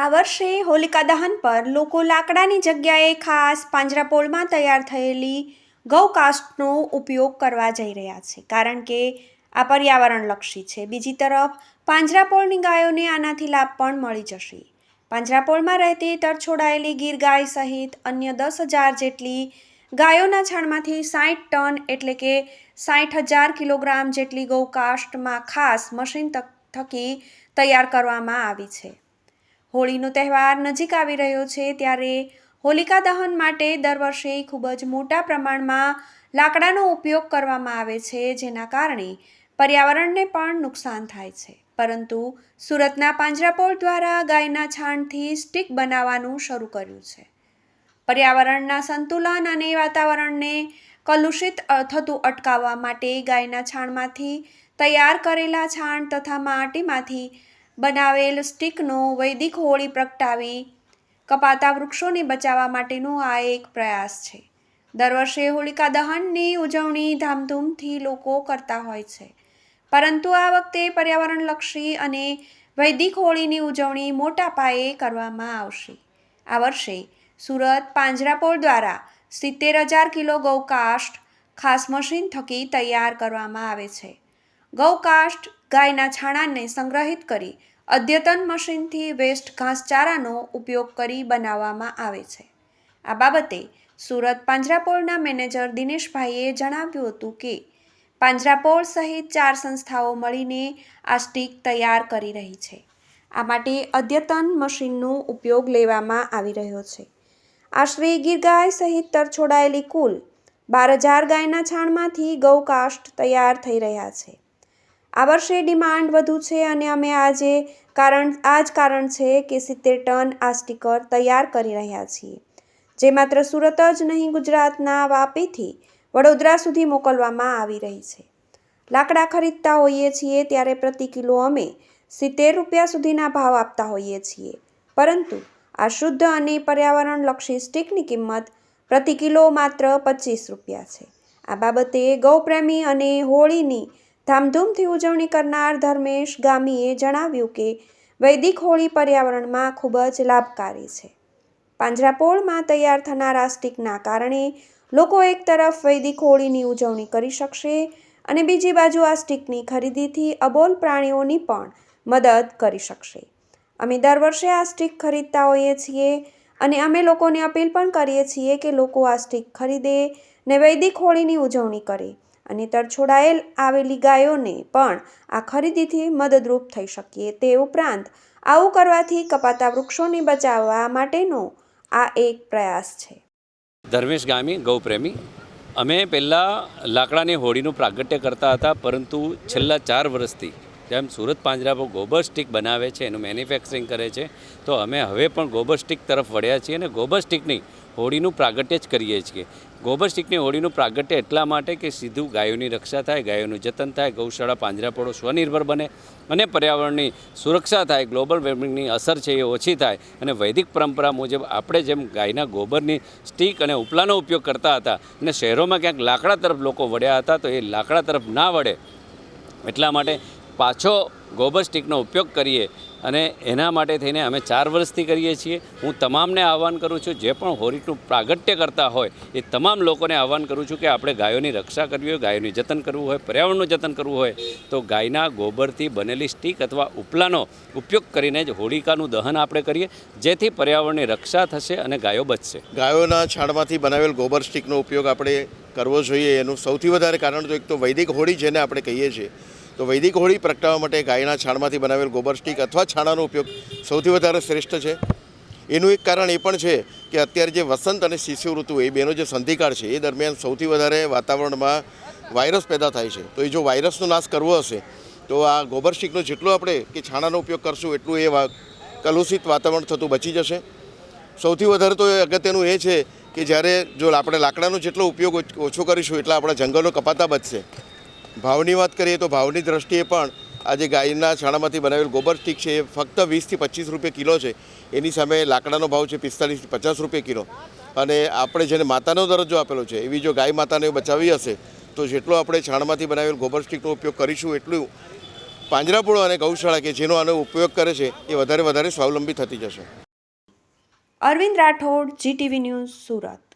આ વર્ષે હોલિકા દહન પર લોકો લાકડાની જગ્યાએ ખાસ પાંજરાપોળમાં તૈયાર થયેલી ગૌકાસ્ટનો ઉપયોગ કરવા જઈ રહ્યા છે. કારણ કે આ પર્યાવરણલક્ષી છે. બીજી તરફ પાંજરાપોળની ગાયોને આનાથી લાભ પણ મળી જશે. પાંજરાપોળમાં રહેતી તરછોડાયેલી ગીર ગાય સહિત અન્ય દસ હજાર જેટલી ગાયોના છાણમાંથી સાઠ ટન એટલે કે સાઠ હજાર કિલોગ્રામ જેટલી ગૌકાસ્ટમાં ખાસ મશીન થકી તૈયાર કરવામાં આવી છે. હોળીનો તહેવાર નજીક આવી રહ્યો છે ત્યારે હોલિકા દહન માટે દર વર્ષે ખૂબ જ મોટા પ્રમાણમાં લાકડાનો ઉપયોગ કરવામાં આવે છે, જેના કારણે પર્યાવરણને પણ નુકસાન થાય છે. પરંતુ સુરતના પાંજરાપોળ દ્વારા ગાયના છાણથી સ્ટીક બનાવવાનું શરૂ કર્યું છે. પર્યાવરણના સંતુલન અને વાતાવરણને કલુષિત થતું અટકાવવા માટે ગાયના છાણમાંથી તૈયાર કરેલા છાણ તથા માટીમાંથી બનાવેલ સ્ટીકનો વૈદિક હોળી પ્રગટાવી કપાતા વૃક્ષોને બચાવવા માટેનો આ એક પ્રયાસ છે. દર વર્ષે હોલિકા દહનની ઉજવણી ધામધૂમથી લોકો કરતા હોય છે. પરંતુ આ વખતે પર્યાવરણલક્ષી અને વૈદિક હોળીની ઉજવણી મોટા પાયે કરવામાં આવશે. આ વર્ષે સુરત પાંજરાપોળ દ્વારા સિત્તેર હજાર કિલો ગૌકાષ્ટ ખાસ મશીન થકી તૈયાર કરવામાં આવે છે. ગૌકાષ્ટ ગાયના છાણાને સંગ્રહિત કરી અદ્યતન મશીનથી વેસ્ટ ઘાસચારાનો ઉપયોગ કરી બનાવવામાં આવે છે. આ બાબતે સુરત પાંજરાપોળના મેનેજર દિનેશભાઈએ જણાવ્યું હતું કે, પાંજરાપોળ સહિત ચાર સંસ્થાઓ મળીને આ સ્ટીક તૈયાર કરી રહી છે. આ માટે અદ્યતન મશીનનો ઉપયોગ લેવામાં આવી રહ્યો છે. આશરે ગીર ગાય સહિત તરછોડાયેલી કુલ બાર હજાર ગાયના છાણમાંથી ગૌકાષ્ટ તૈયાર થઈ રહ્યા છે. આ વર્ષે ડિમાન્ડ વધુ છે અને અમે આજે કારણ આ જ કારણ છે કે સિત્તેર ટન આ સ્ટીકર તૈયાર કરી રહ્યા છીએ. જે માત્ર સુરત જ નહીં, ગુજરાતના વાપીથી વડોદરા સુધી મોકલવામાં આવી રહી છે. લાકડા ખરીદતા હોઈએ છીએ ત્યારે પ્રતિ કિલો અમે સિત્તેર રૂપિયા સુધીના ભાવ આપતા હોઈએ છીએ. પરંતુ આ શુદ્ધ અને પર્યાવરણલક્ષી સ્ટીકની કિંમત પ્રતિ કિલો માત્ર પચીસ રૂપિયા છે. આ બાબતે ગૌપ્રેમી અને હોળીની ધામધૂમથી ઉજવણી કરનાર ધર્મેશ ગામીએ જણાવ્યું કે વૈદિક હોળી પર્યાવરણમાં ખૂબ જ લાભકારી છે. પાંજરાપોળમાં તૈયાર થનારા સ્ટીકના કારણે લોકો એક તરફ વૈદિક હોળીની ઉજવણી કરી શકશે અને બીજી બાજુ આ સ્ટીકની ખરીદીથી અબોલ પ્રાણીઓની પણ મદદ કરી શકશે. અમે દર વર્ષે આ સ્ટીક ખરીદતા હોઈએ છીએ અને અમે લોકોને અપીલ પણ કરીએ છીએ કે લોકો આ સ્ટીક ખરીદે ને વૈદિક હોળીની ઉજવણી કરે. અને તરછોડાયેલ આવેલી ગાયોને પણ આ ખરીદીથી મદદરૂપ થઈ શકીએ તે ઉપરાંત આવું કરવાથી કપાતા વૃક્ષોને બચાવવા માટેનો આ એક પ્રયાસ છે. ધર્મેશ ગામી, ગૌપ્રેમી. અમે પહેલાં લાકડાની હોળીનું પ્રાગટ્ય કરતા હતા, પરંતુ છેલ્લા ચાર વર્ષથી જેમ સુરત પાંજરાપો ગોબર સ્ટીક બનાવે છે, એનું મેન્યુફેક્ચરિંગ કરે છે, તો અમે હવે પણ ગોબર સ્ટીક તરફ વળ્યા છીએ અને ગોબર સ્ટીકની હોળીનું પ્રાગટ્ય જ કરીએ છીએ. ગોબર સ્ટીકની હોળીનું પ્રાગટ્ય એટલા માટે કે સીધું ગાયોની રક્ષા થાય, ગાયોનું જતન થાય, ગૌશાળા પાંજરાપોળો સ્વનિર્ભર બને અને પર્યાવરણની સુરક્ષા થાય, ગ્લોબલ વોર્મિંગની અસર છે એ ઓછી થાય. અને વૈદિક પરંપરા મુજબ આપણે જેમ ગાયના ગોબરની સ્ટીક અને ઉપલાનો ઉપયોગ કરતા હતા અને શહેરોમાં ક્યાંક લાકડા તરફ લોકો વળ્યા હતા, તો એ લાકડા તરફ ના વળે. એટલા માટે પાછો ગોબર સ્ટીકનો ઉપયોગ કરીએ અને એના માટે થઈને અમે ચાર વર્ષથી કરીએ છીએ. હું તમામને આહવાન કરું છું, જે પણ હોળીનું પ્રાગટ્ય કરતા હોય, એ તમામ લોકોને આહવાન કરું છું કે આપણે ગાયોની રક્ષા કરવી હોય, ગાયોનું જતન કરવું હોય, પર્યાવરણનું જતન કરવું હોય, તો ગાયના ગોબરથી બનેલી સ્ટીક અથવા ઉપલાનો ઉપયોગ કરીને જ હોળિકાનું દહન આપણે કરીએ, જેથી પર્યાવરણની રક્ષા થશે અને ગાયો બચશે. ગાયોના છાણમાંથી બનાવેલ ગોબર સ્ટીકનો ઉપયોગ આપણે કરવો જોઈએ, એનું સૌથી વધારે કારણ તો એક તો વૈદિક હોળી જેને આપણે કહીએ છીએ. તો વૈદિક હોળી પ્રગટાવવા માટે ગાયના છાણમાંથી બનાવેલ ગોબર સ્ટીક અથવા છાણાનો ઉપયોગ સૌથી વધારે શ્રેષ્ઠ છે. એનું એક કારણ એ પણ છે કે અત્યારે જે વસંત અને શિશુ ઋતુ એ બેનો જે સંધિકાળ છે એ દરમિયાન સૌથી વધારે વાતાવરણમાં વાયરસ પેદા થાય છે. તો એ જો વાયરસનો નાશ કરવો હશે, તો આ ગોબર સ્ટીકનો જેટલો આપણે કે છાણાનો ઉપયોગ કરશું એટલું એ કલુષિત વાતાવરણ થતું બચી જશે. સૌથી વધારે તો એ અગત્યનું એ છે કે જ્યારે જો આપણે લાકડાનો જેટલો ઉપયોગ ઓછો કરીશું એટલા આપણા જંગલો કપાતા બચશે. ભાવની વાત કરીએ તો ભાવની દ્રષ્ટિએ પણ આજે ગાયના છાણામાંથી બનાવેલ ગોબર સ્ટીક છે, એ ફક્ત વીસથી પચીસ રૂપિયા કિલો છે. એની સામે લાકડાનો ભાવ છે પિસ્તાળીસથી પચાસ રૂપિયા કિલો. અને આપણે જેને માતાનો દરજ્જો આપેલો છે, એવી જો ગાય માતાને બચાવી હશે, તો જેટલો આપણે છાણમાંથી બનાવેલ ગોબર સ્ટીકનો ઉપયોગ કરીશું, એટલું પાંજરાપોળો અને ગૌશાળા કે જેનો આનો ઉપયોગ કરે છે, એ વધારે વધારે સ્વાવલંબી થતી જશે. Arvind Rathod GTV news Surat.